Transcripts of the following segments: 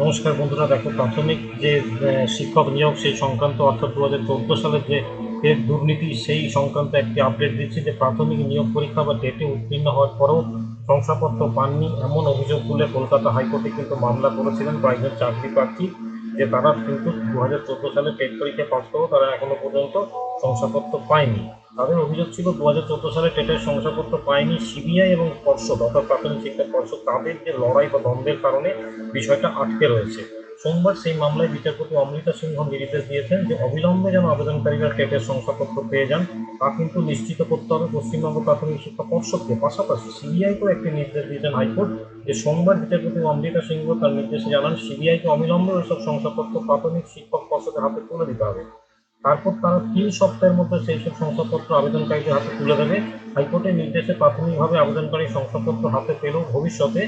নমস্কার বন্ধুরা, দেখো প্রাথমিক যে শিক্ষক নিয়োগ সেই সংক্রান্ত অর্থাৎ দু হাজার চোদ্দ সালের যে দুর্নীতি, সেই সংক্রান্ত একটি আপডেট দিচ্ছে যে প্রাথমিক নিয়োগ পরীক্ষা বা ডেটে উত্তীর্ণ হওয়ার পরেও শংসাপত্র পাননি এমন অভিযোগ তুলে কলকাতা হাইকোর্টে কিন্তু মামলা করেছিলেন কয়েকজন চাকরি প্রার্থী, যে তারা কিন্তু দু হাজার চোদ্দ সালে টেট পরীক্ষা পাস করেও তারা এখনও পর্যন্ত শংসাপত্র পায়নি। তাদের অভিযোগ ছিল দু হাজার চোদ্দ সালে টেটের শংসাপত্র পায়নি সিবিআই এবং পর্ষদ, অর্থাৎ প্রাথমিক শিক্ষা পর্ষদ। তাদের যে লড়াই বা দ্বন্দ্বের কারণে বিষয়টা আটকে রয়েছে। সোমবার সেই মামলায় বিচারপতি অমৃতা সিংহ নির্দেশ দিয়েছেন যে, অবিলম্বে যেন আবেদনকারীরা টেটের শংসাপত্র পেয়ে যান। তা কিন্তু নিশ্চিত করতে হবে পশ্চিমবঙ্গ প্রাথমিক শিক্ষা পর্ষদকে। পাশাপাশি সিবিআইকেও একটি নির্দেশ দিয়েছেন হাইকোর্ট যে, সোমবার বিচারপতি অমৃতা সিংহ তার নির্দেশে জানান, সিবিআইকে অবিলম্বে ওইসব শংসাপত্র প্রাথমিক শিক্ষক পর্ষদের হাতে তুলে দিতে হবে। তারপর তারা তিন সপ্তাহের মধ্যে সেই সব শংসাপত্র আবেদনকারীদের হাতে তুলে দেবে। হাইকোর্টের নির্দেশে প্রাথমিকভাবে আবেদনকারী শংসাপত্র হাতে পেলেও ভবিষ্যতে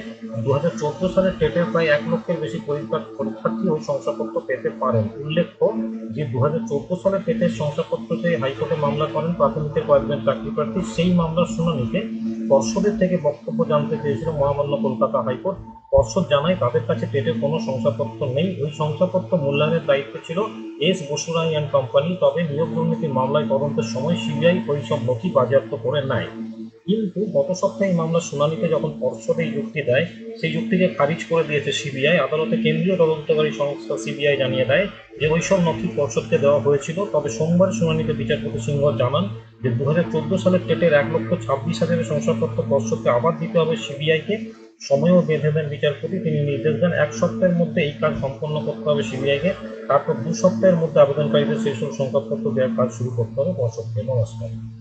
দু হাজার চোদ্দ সালের টেটের প্রায় এক লক্ষের বেশি পরীক্ষা পরীক্ষার্থী ওই শংসাপত্র পেতে পারেন। উল্লেখ্য যে দু হাজার চোদ্দ সালের টেটের শংসাপত্রতে হাইকোর্টে মামলা করেন প্রাথমিকের কয়েকজন চাকরি প্রার্থী। সেই মামলার শুনানিতে পর্ষদের থেকে বক্তব্য জানতে চেয়েছিল মহামান্য কলকাতা হাইকোর্ট। পর্ষদ জানায়, তাদের কাছে টেটের কোনো শংসাপত্র নেই। ওই শংসাপত্র মূল্যায়নের দায়িত্ব ছিল এস বসুরাই অ্যান্ড কোম্পানি। তবে নিয়োগ দুর্নীতির মামলায় তদন্তের সময় সিবিআই ওই সব নথি বাজেয়াপ্ত করে নেয়। কিন্তু গত সপ্তাহে মামলা শুনানিতে যখন পর্ষদ এই যুক্তি দেয়, সেই যুক্তিকে খারিজ করে দিয়েছে সিবিআই। আদালতে কেন্দ্রীয় তদন্তকারী সংস্থা সিবিআই জানিয়ে দেয় যে ওইসব নথি পর্ষদকে দেওয়া হয়েছিল। তবে সোমবার শুনানিতে বিচারপতি সিংহ জানান যে দু হাজার চোদ্দ সালের টেটের এক লক্ষ ছাব্বিশ হাজারের শংসাপত্র পর্ষদকে আবার দিতে হবে সিবিআইকে। সময়ও বেঁধে দেন বিচারপতি। তিনি নির্দেশ দেন এক সপ্তাহের মধ্যে এই কাজ সম্পন্ন করতে হবে সিবিআইকে। তারপর দু সপ্তাহের মধ্যে আবেদনকারীদের সেই সব সংবাদপত্র দেওয়ার কাজ শুরু করতে হবে পর্ষদকে। নমস্কার।